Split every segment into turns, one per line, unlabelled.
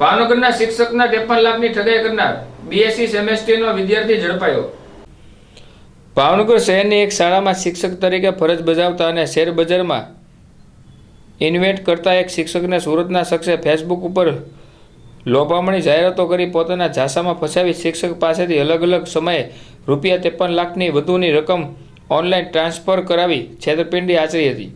ભાવનગરના શિક્ષકના ત્રેપન લાખની ઠગાઈ કરનાર બીએસસી સેમેસ્ટરનો વિદ્યાર્થી ઝડપાયો. ભાવનગર શહેરની એક શાળામાં શિક્ષક તરીકે ફરજ બજાવતા અને શેર બજારમાં ઇન્વેસ્ટ કરતા એક શિક્ષકને સુરતના શખ્સે ફેસબુક ઉપર લોભામણી જાહેરાતો કરી પોતાના ઝાંસામાં ફસાવી શિક્ષક પાસેથી અલગ અલગ સમયે રૂપિયા ત્રેપન લાખની વધુની રકમ ઓનલાઈન ટ્રાન્સફર કરાવી છેતરપિંડી આચરી હતી.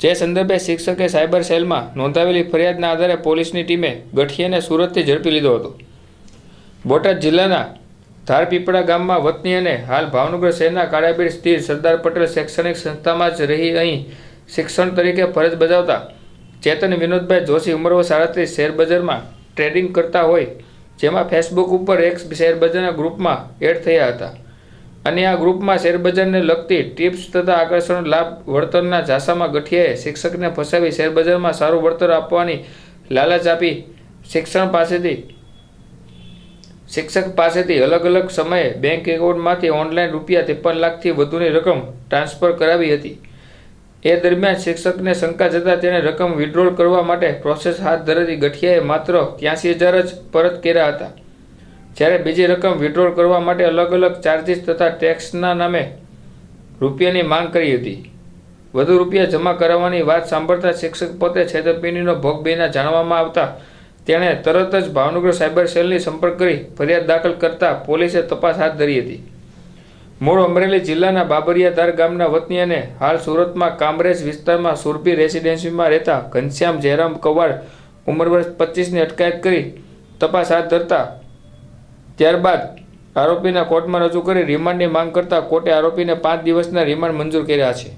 જે સંદર્ભે શિક્ષકે સાયબર સેલમાં નોંધાવેલી ફરિયાદના આધારે પોલીસની ટીમે ગઠિયાને સુરતથી ઝડપી લીધો હતો. બોટાદ જિલ્લાના ધારપીપળા ગામમાં વતની અને હાલ ભાવનગર શહેરના કાળાબીડ સ્થિર સરદાર પટેલ શૈક્ષણિક સંસ્થામાં જ રહી અહીં શિક્ષણ તરીકે ફરજ બજાવતા ચેતન વિનોદભાઈ જોશી ઉંમર સાડત્રીસ શેરબજારમાં ટ્રેડિંગ કરતા હોય, જેમાં ફેસબુક ઉપર એક શેરબજારના ગ્રુપમાં એડ થયા હતા. અને આ ગ્રુપમાં શેરબજારને લગતી ટિપ્સ તથા આકર્ષણ લાભ વળતરના ઝાંસામાં ગઠિયાએ શિક્ષકને ફસાવી શેરબજારમાં સારું વળતર આપવાની લાલચ આપી શિક્ષણ પાસેથી શિક્ષક પાસેથી અલગ અલગ સમયે બેંક એકાઉન્ટમાંથી ઓનલાઈન રૂપિયા ત્રેપન લાખથી વધુની રકમ ટ્રાન્સફર કરાવી હતી. એ દરમિયાન શિક્ષકને શંકા જતાં તેણે રકમ વિડ્રોલ કરવા માટે પ્રોસેસ હાથ ધરતી ગઠિયાએ માત્ર ત્યાંસી હજાર જ પરત કર્યા હતા. જ્યારે બીજી રકમ વિડ્રોલ કરવા માટે અલગ અલગ ચાર્જિસ તથા ટેક્સના નામે રૂપિયાની માંગ કરી હતી. વધુ રૂપિયા જમા કરાવવાની વાત સાંભળતા શિક્ષક પોતે છેતરપિંડીનો ભોગ બેના જાણવામાં આવતા તેણે તરત જ ભાવનગર સાયબર સેલની સંપર્ક કરી ફરિયાદ દાખલ કરતા પોલીસે તપાસ હાથ ધરી હતી. મૂળ અમરેલી જિલ્લાના બાબરિયાધાર ગામના વતની અને હાલ સુરતમાં કામરેજ વિસ્તારમાં સુરભી રેસિડેન્સીમાં રહેતા ઘનશ્યામ જયરામ કવાડ ઉંમર વર્ષ પચીસની અટકાયત કરી તપાસ હાથ ધરતા ત્યારબાદ આરોપીના કોર્ટમાં રજૂ કરી રિમાન્ડની માંગ કરતા કોર્ટે આરોપીને પાંચ દિવસના રિમાન્ડ મંજૂર કર્યા છે.